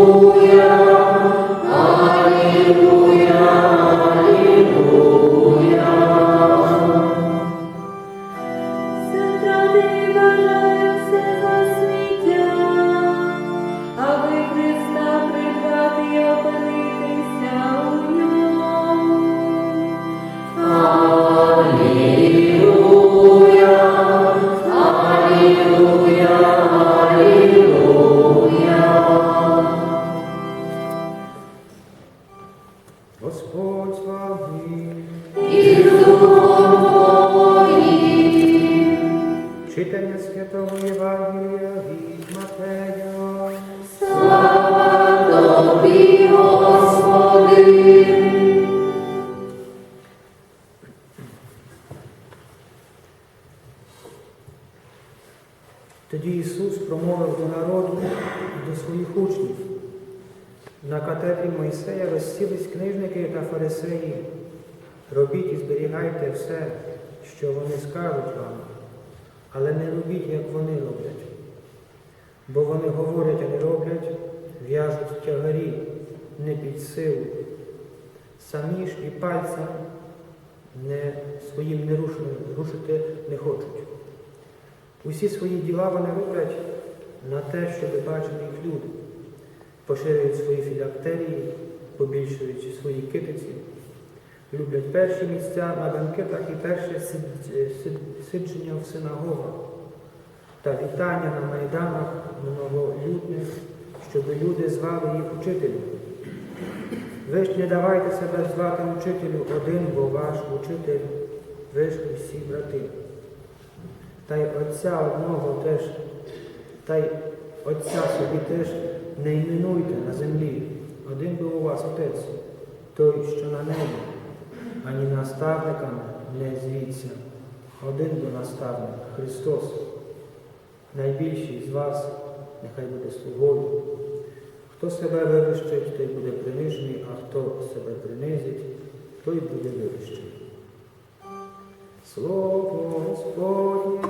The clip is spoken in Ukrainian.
Hallelujah. Господь з вами. і духом Читання Святого Євангелія від Матея. Слава тобі, Господи! Тоді Ісус промовив до народу і до своїх учнів. На катедрі Мойсея розсілись книжники та фарисеї. Робіть і зберігайте все, що вони скажуть вам, але не робіть, як вони роблять. Бо вони говорять, а не роблять, в'яжуть тягарі не під силу. Самі ж і пальцем не, своїм не рушити, не хочуть. Усі свої діла вони роблять на те, щоб бачили їх люди, поширюють свої філактерії, побільшуючи свої китиці, люблять перші місця на банкетах і перше сид- сид- сидження в синагогах та вітання на майданах многолюдних, щоб люди звали їх учителем. Ви ж не давайте себе звати учителю один, бо ваш учитель, ви ж усі брати. Та й Отця одного теж, та й Отця собі теж не іменуйте на землі. Один був у вас Отець, той, що на небі, ані наставниками не звіться. Один бо наставник Христос. Найбільший з вас нехай буде слугою. Хто себе вивищить, той буде принижений, а хто себе принизить, той буде вивищений. Слово Господнє.